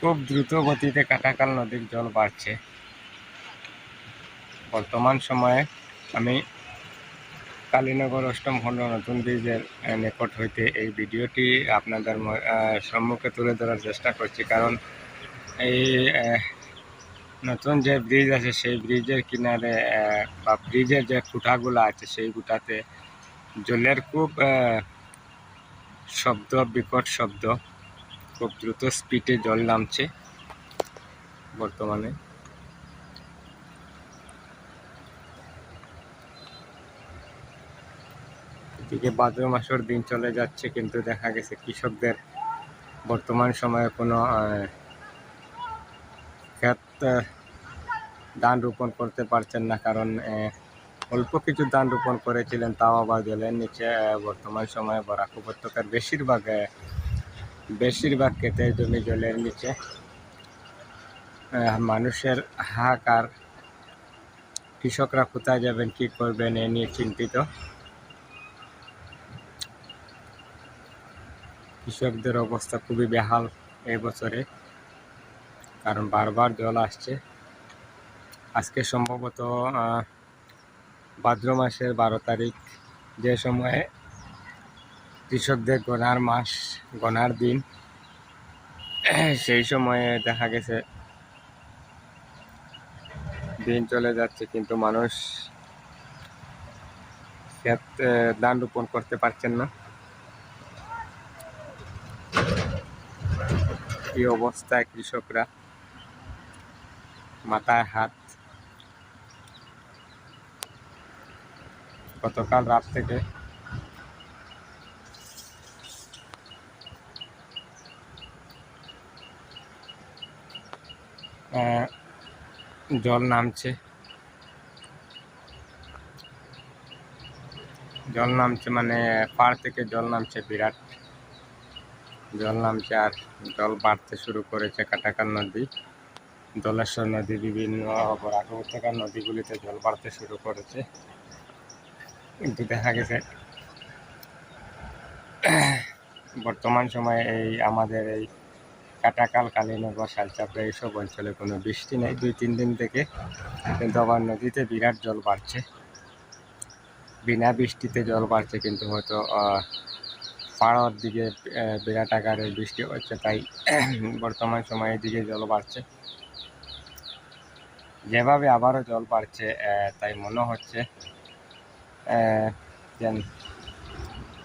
খুব দ্রুত গতিতে কাটাকাল নদীর জল বাড়ছে। বর্তমান সময়ে আমি কালীনগর অষ্টম খণ্ড নতুন ব্রিজের নিকট হইতে এই ভিডিওটি আপনাদের সম্মুখে তুলে ধরার চেষ্টা করছি। কারণ এই নতুন যে ব্রিজ আছে, সেই ব্রিজের কিনারে বা ব্রিজের যে খুঁটাগুলো আছে, সেই খুঁটাতে জলের খুব শব্দ, বিকট শব্দ। খুব দ্রুত স্পিডে জল নামছে বর্তমানে। এদিকে ভাদ্র মাসের দিন চলে যাচ্ছে কিন্তু দেখা গেছে কৃষকদের বর্তমান সময়ে কোনো ক্ষেত ধান রোপণ করতে পারছেন না কারণ অল্প কিছু ধান রোপণ করেছিলেন, তাও আবার জলের নিচে বর্তমান সময়ে বরাক উপত্যকার বেশিরভাগ বেশিরভাগ ক্ষেতের জমি জলের নিচে মানুষের হাহাকার। কৃষকরা কোথায় যাবেন, কি করবেন এ নিয়ে চিন্তিত। কৃষকদের অবস্থা খুবই বেহাল এই বছরে, কারণ বারবার জল আসছে। আজকে সম্ভবত ভাদ্র মাসের বারো তারিখ, যে সময়ে কৃষকদের গোনার মাস, গোনার দিন। সেই সময়ে দেখা গেছে, দিন চলে যাচ্ছে, কিন্তু মানুষ ক্ষেত ধান রোপণ করতে পারছেন না। কি অবস্থায় কৃষকরা? মাথায় হাত। গতকাল রাত থেকে জল নামছে। জল নামছে মানে পাড় থেকে জল নামছে বিরাট। জল নামছে আর জল বাড়তে শুরু করেছে কাটাকাল নদী। দলেশ্বর নদী, বিভিন্ন উপত্যকার নদীগুলিতে জল বাড়তে শুরু করেছে। কিন্তু দেখা গেছে, বর্তমান সময়ে এই আমাদের এই কাটাকাল, কালীনগর, শালচাপড়া এইসব অঞ্চলে কোনো বৃষ্টি নেই। দুই, তিন দিন থেকে কিন্তু আবার নদীতে বিরাট জল বাড়ছে। বিনা বৃষ্টিতে জল বাড়ছে কিন্তু হয়তো পাড়ার দিকে বিরাট আকারে বৃষ্টি হচ্ছে, তাই বর্তমান সময়ে দিকে জল বাড়ছে। যেভাবে আবারও জল বাড়ছে তাই মনে হচ্ছে যেন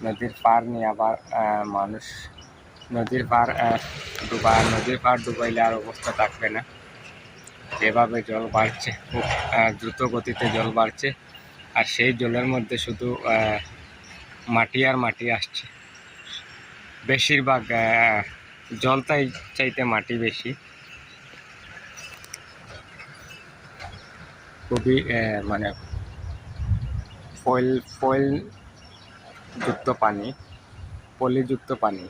নদীর পার নিয়ে আবার মানুষ নদীর পার ডুবা নদীর পার ডুবাইলে আর অবস্থা থাকবে না। যেভাবে জল বাড়ছে, খুব দ্রুত গতিতে জল বাড়ছে। আর সেই জলের মধ্যে শুধু মাটি আর মাটি আসছে। বেশিরভাগ জল তাই চাইতে মাটি বেশি। খুবই মানে ফয়েল ফয়েল যুক্ত পানি, পলিযুক্ত পানি।